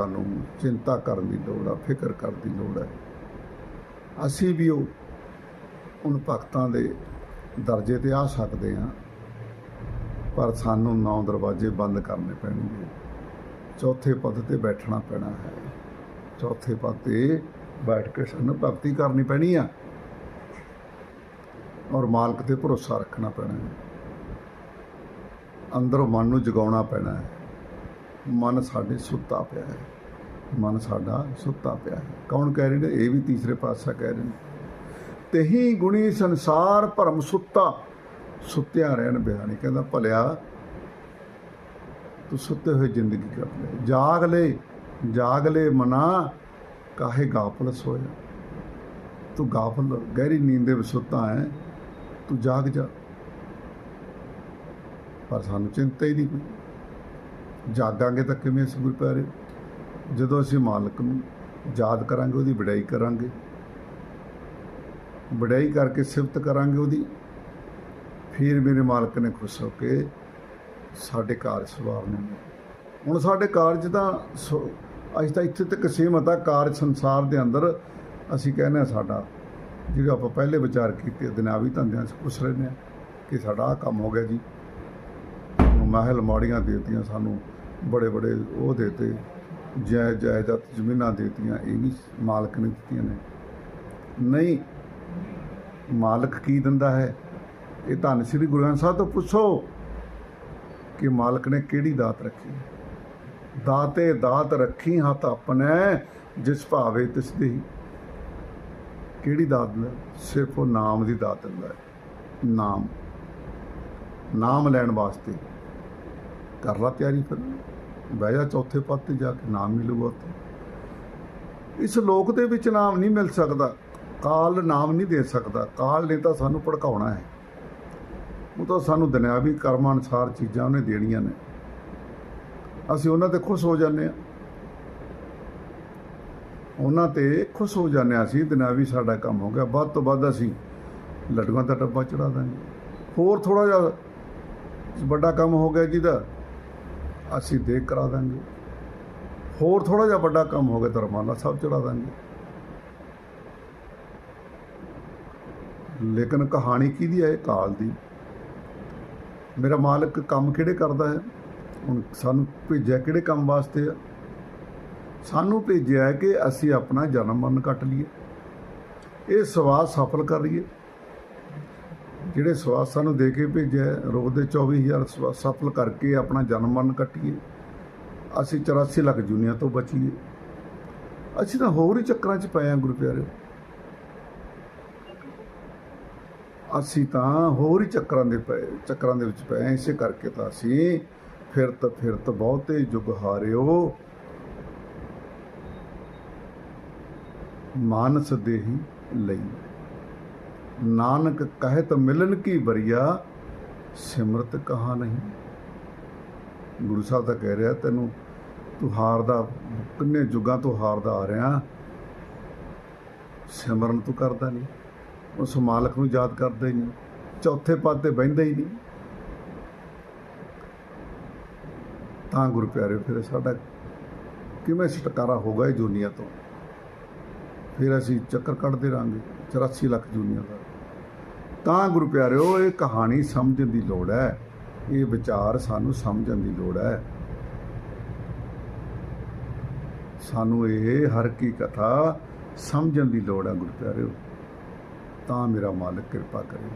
ਸਾਨੂੰ ਚਿੰਤਾ ਕਰਨ ਦੀ ਲੋੜ ਆ, ਫਿਕਰ ਕਰਨ ਦੀ ਲੋੜ ਹੈ ਅਸੀਂ ਵੀ ਉਹ ਉਨ ਭਗਤਾਂ ਦੇ ਦਰਜੇ ਤੇ ਆ ਸਕਦੇ ਹਾਂ, ਪਰ ਸਾਨੂੰ ਨੌ ਦਰਵਾਜ਼ੇ ਬੰਦ ਕਰਨੇ ਪੈਣਗੇ। ਚੌਥੇ ਪਦ ਤੇ ਬੈਠਣਾ ਪੈਣਾ ਹੈ। ਚੌਥੇ ਪਦ ਤੇ ਬੈਠ ਕੇ ਸਾਨੂੰ ਭਗਤੀ ਕਰਨੀ ਪੈਣੀ ਆ। ਔਰ ਮਾਲਕ ਤੇ ਭਰੋਸਾ ਰੱਖਣਾ ਪੈਣਾ ਹੈ। ਅੰਦਰੋਂ ਮਨ ਨੂੰ ਜਗਾਉਣਾ ਪੈਣਾ ਹੈ। ਮਨ ਸਾਡੇ ਸੁੱਤਾ ਪਿਆ ਹੈ। ਮਨ ਸਾਡਾ ਸੁੱਤਾ ਪਿਆ ਹੈ। ਕੌਣ ਕਹਿ ਰਹੇ ਨੇ? ਇਹ ਵੀ ਤੀਸਰੇ ਪਾਤਸ਼ਾਹ ਕਹਿ ਰਹੇ ਨੇ। ਤਹੀ ਗੁਣੀ ਸੰਸਾਰ ਭਰਮ ਸੁੱਤਾ। ਸੁੱਤਿਆ ਰਹਿਣ ਬਿਆਨੀ ਕਹਿੰਦਾ, ਭਲਿਆ, ਤੂੰ ਸੁੱਤੇ ਹੋਏ ਜ਼ਿੰਦਗੀ ਕਰ ਲੈ। ਜਾਗ ਲੈ ਜਾਗ ਲੈ ਮਨਾ। ਕਾਹੇ ਗਾਫਲ ਸੋਇਆ ਤੂੰ ਗਾਫਲ, ਗਹਿਰੀ ਨੀਂਦ ਦੇ ਵਿੱਚ ਸੁੱਤਾ ਹੈ। ਤੂੰ ਜਾਗ ਜਾ। ਪਰ ਸਾਨੂੰ ਚਿੰਤਾ ਹੀ ਨਹੀਂ। ਕੋਈ ਜਾਗਾਂਗੇ ਤਾਂ ਕਿਵੇਂ ਅਸੀਂ ਗੁਰ ਪਿਆਰੇ ਜਦੋਂ ਅਸੀਂ ਮਾਲਕ ਨੂੰ ਯਾਦ ਕਰਾਂਗੇ, ਉਹਦੀ ਵਡਿਆਈ ਕਰਾਂਗੇ। ਵਡਿਆਈ ਕਰਕੇ ਸਿਫਤ ਕਰਾਂਗੇ ਉਹਦੀ। ਫਿਰ ਮੇਰੇ ਮਾਲਕ ਨੇ ਖੁਸ਼ ਹੋ ਕੇ ਸਾਡੇ ਕਾਰਜ ਸਵਾਰਨੇ ਨੇ। ਹੁਣ ਸਾਡੇ ਕਾਰਜ ਤਾਂ ਸੋ- ਅੱਜ ਤਾਂ ਇੱਥੇ ਤੱਕ ਸੀਮਤ ਆ ਕਾਰਜ ਸੰਸਾਰ ਦੇ ਅੰਦਰ ਅਸੀਂ ਕਹਿੰਦੇ ਹਾਂ ਸਾਡਾ, ਜਿਹੜਾ ਆਪਾਂ ਪਹਿਲੇ ਵਿਚਾਰ ਕੀਤੇ ਦੁਨਿਆਵੀ ਧੰਦਿਆਂ 'ਚ ਖੁਸ਼ ਰਹਿੰਦੇ ਹਾਂ ਕਿ ਸਾਡਾ ਆਹ ਕੰਮ ਹੋ ਗਿਆ ਜੀ। ਸਾਨੂੰ ਮਾੜੀਆਂ ਦੇਤੀਆਂ ਸਾਨੂੰ। ਬੜੇ ਬੜੇ ਉਹ ਦੇਤੇ ਜੈ ਜਾਇਦਾਦ ਜ਼ਮੀਨਾਂ ਦੇਤੀਆਂ, ਇਹ ਵੀ ਮਾਲਕ ਨੇ ਦਿੱਤੀਆਂ ਨੇ। ਨਹੀਂ, ਮਾਲਕ ਕੀ ਦਿੰਦਾ ਹੈ? ਇਹ ਧੰਨ ਸ੍ਰੀ ਗੁਰੂ ਗ੍ਰੰਥ ਸਾਹਿਬ ਤੋਂ ਪੁੱਛੋ ਕਿ ਮਾਲਕ ਨੇ ਕਿਹੜੀ ਦਾਤ ਰੱਖੀ। ਦਾਤੇ ਦਾਤ ਰੱਖੀ ਹੱਥ ਆਪਣੇ, ਜਿਸ ਭਾਵੇ ਤਿਸ ਦੀ ਕਿਹੜੀ ਦਾਤ ਦਿੰਦਾ ਸਿਰਫ ਉਹ ਨਾਮ ਦੀ ਦਾਤ ਦਿੰਦਾ ਹੈ। ਨਾਮ। ਨਾਮ ਲੈਣ ਵਾਸਤੇ। ਕਰ ਲਾ ਤਿਆਰੀ ਫਿਰ ਬਹਿ ਜਾ ਚੌਥੇ ਪਦ ਤੇ ਜਾ ਕੇ ਨਾਮ ਮਿਲੂਗਾ ਉੱਥੇ। ਇਸ ਲੋਕ ਦੇ ਵਿੱਚ ਨਾਮ ਨਹੀਂ ਮਿਲ ਸਕਦਾ, ਕਾਲ ਨਾਮ ਨਹੀਂ ਦੇ ਸਕਦਾ, ਕਾਲ ਨੇ ਤਾਂ ਸਾਨੂੰ ਭੜਕਾਉਣਾ ਹੈ। ਉਹ ਤਾਂ ਸਾਨੂੰ ਦੁਨਿਆਵੀ ਕਰਮਾਂ ਅਨੁਸਾਰ ਚੀਜ਼ਾਂ ਉਹਨੇ ਦੇਣੀਆਂ ਨੇ। ਅਸੀਂ ਉਹਨਾਂ ਤੇ ਖੁਸ਼ ਹੋ ਜਾਂਦੇ ਆ ਉਹਨਾਂ ਤੇ ਖੁਸ਼ ਹੋ ਜਾਂਦੇ ਹਾਂ ਅਸੀਂ, ਦੁਨਿਆਵੀ ਸਾਡਾ ਕੰਮ ਹੋ ਗਿਆ, ਵੱਧ ਤੋਂ ਵੱਧ ਅਸੀਂ ਲੱਡੂਆਂ ਦਾ ਡੱਬਾ ਚੜਾ ਦਾਂਗੇ। ਹੋਰ ਥੋੜਾ ਜਿਹਾ ਵੱਡਾ ਕੰਮ ਹੋ ਗਿਆ ਜਿਹਦਾ। ਅਸੀਂ ਦੇਖ ਕਰਾ ਦਾਂਗੇ। ਹੋਰ ਥੋੜਾ ਜਿਹਾ ਵੱਡਾ ਕੰਮ ਹੋ ਗਿਆ ਤਾਂ ਧਰਮਾਲਾ ਸਾਹਿਬ ਚੜਾ ਦਾਂਗੇ। ਲੇਕਿਨ ਕਹਾਣੀ ਕਿਹਦੀ ਹੈ ਇਹ ਕਾਲ ਦੀ। ਮੇਰਾ ਮਾਲਕ ਕੰਮ ਕਿਹੜੇ ਕਰਦਾ ਹੈ? ਹੁਣ ਸਾਨੂੰ ਭੇਜਿਆ ਕਿਹੜੇ ਕੰਮ ਵਾਸਤੇ ਆ? ਸਾਨੂੰ ਭੇਜਿਆ ਕਿ ਅਸੀਂ ਆਪਣਾ ਜਨਮ ਮਨ ਕੱਟ ਲਈਏ। ਇਹ ਸਵਾਦ ਸਫਲ ਕਰ ਲਈਏ। ਜਿਹੜੇ ਸਵਾਸ ਸਾਨੂੰ ਦੇ ਕੇ ਭੇਜਿਆ ਹੈ, ਰੋਜ਼ ਦੇ 24000 ਸਵਾਦ ਸਫਲ ਕਰਕੇ ਆਪਣਾ ਜਨਮ ਮਨ ਕੱਟੀਏ। ਅਸੀਂ 84 ਲੱਖ ਜੁਨੀਆਂ ਤੋਂ ਬਚੀਏ। ਅਸੀਂ ਤਾਂ ਹੋਰ ਹੀ ਚੱਕਰਾਂ 'ਚ ਪਏ ਆ ਗੁਰੂ ਪਿਆਰੇ ਅਸੀਂ ਤਾਂ ਹੋਰ ਹੀ ਚੱਕਰਾਂ ਦੇ ਪਏ ਚੱਕਰਾਂ ਦੇ ਵਿੱਚ ਪਏ ਹਾਂ। ਇਸੇ ਕਰਕੇ ਤਾਂ ਅਸੀਂ ਫਿਰਤ ਫਿਰਤ ਬਹੁਤੇ ਜੁਗ ਹਾਰਿਓ। ਮਾਨਸ ਦੇਹੀ ਲਈ। ਨਾਨਕ ਕਹਿਤ ਮਿਲਨ ਕੀ ਬਰੀਆ ਸਿਮਰਤ ਕਹਾ ਨਹੀਂ? ਗੁਰੂ ਸਾਹਿਬ ਤਾਂ ਕਹਿ ਰਿਹਾ, ਤੈਨੂੰ ਤੂੰ ਹਾਰਦਾ ਕਿੰਨੇ ਜੁਗਾਂ ਤੋਂ ਹਾਰਦਾ ਆ ਰਿਹਾ। ਸਿਮਰਨ ਤੂੰ ਕਰਦਾ ਨਹੀਂ, ਉਸ ਮਾਲਕ ਨੂੰ ਯਾਦ ਕਰਦਾ ਹੀ ਨਹੀਂ, ਚੌਥੇ ਪਦ ਤੇ ਬਹਿੰਦਾ ਹੀ ਨਹੀਂ। ਤਾਂ ਗੁਰੂ ਪਿਆਰੇ, ਫਿਰ ਸਾਡਾ ਕਿਵੇਂ ਛੁਟਕਾਰਾ ਹੋਗਾ ਇਹ ਦੁਨੀਆ ਤੋਂ? ਫਿਰ ਅਸੀਂ ਚੱਕਰ ਕੱਢਦੇ ਰਾਂਗੇ 84 ਲੱਖ ਦੁਨੀਆ ਦਾ। ਤਾਂ ਗੁਰੂ ਪਿਆਰਿਓ ਇਹ ਕਹਾਣੀ ਸਮਝਣ ਦੀ ਲੋੜ ਹੈ। ਇਹ ਵਿਚਾਰ ਸਾਨੂੰ ਸਮਝਣ ਦੀ ਲੋੜ ਹੈ। ਸਾਨੂੰ ਇਹ ਹਰ ਕੀ ਕਥਾ ਸਮਝਣ ਦੀ ਲੋੜ ਹੈ ਗੁਰੂ ਪਿਆਰਿਓ ਤਾਂ ਮੇਰਾ ਮਾਲਕ ਕਿਰਪਾ ਕਰੇ।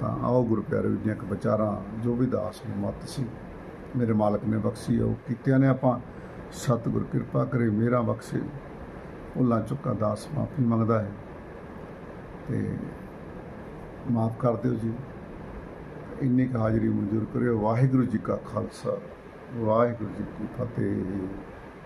ਤਾਂ ਆਓ ਗੁਰੂ ਪਿਆਰਿਓ ਦੀਆਂ ਇੱਕ ਵਿਚਾਰਾਂ ਜੋ ਵੀ ਦਾਸ ਨੂੰ ਮਤ ਸੀ, ਮੇਰੇ ਮਾਲਕ ਨੇ ਬਖਸ਼ੀ, ਉਹ ਕੀਤਿਆਂ ਨੇ ਆਪਾਂ। ਸਤਿਗੁਰ ਕਿਰਪਾ ਕਰੇ, ਮੇਰਾ ਬਖਸ਼ੇ। ਭੁੱਲਾਂ ਚੁੱਕਾ ਦਾਸ ਮਾਫੀ ਮੰਗਦਾ ਹੈ। ਤੇ ਮਾਫ ਕਰ ਦਿਓ ਜੀ। ਇੰਨੀ ਕੁ ਹਾਜ਼ਰੀ ਮਨਜ਼ੂਰ ਕਰਿਓ। ਵਾਹਿਗੁਰੂ ਜੀ ਕਾ ਖਾਲਸਾ, ਵਾਹਿਗੁਰੂ ਜੀ ਕੀ ਫਤਿਹ।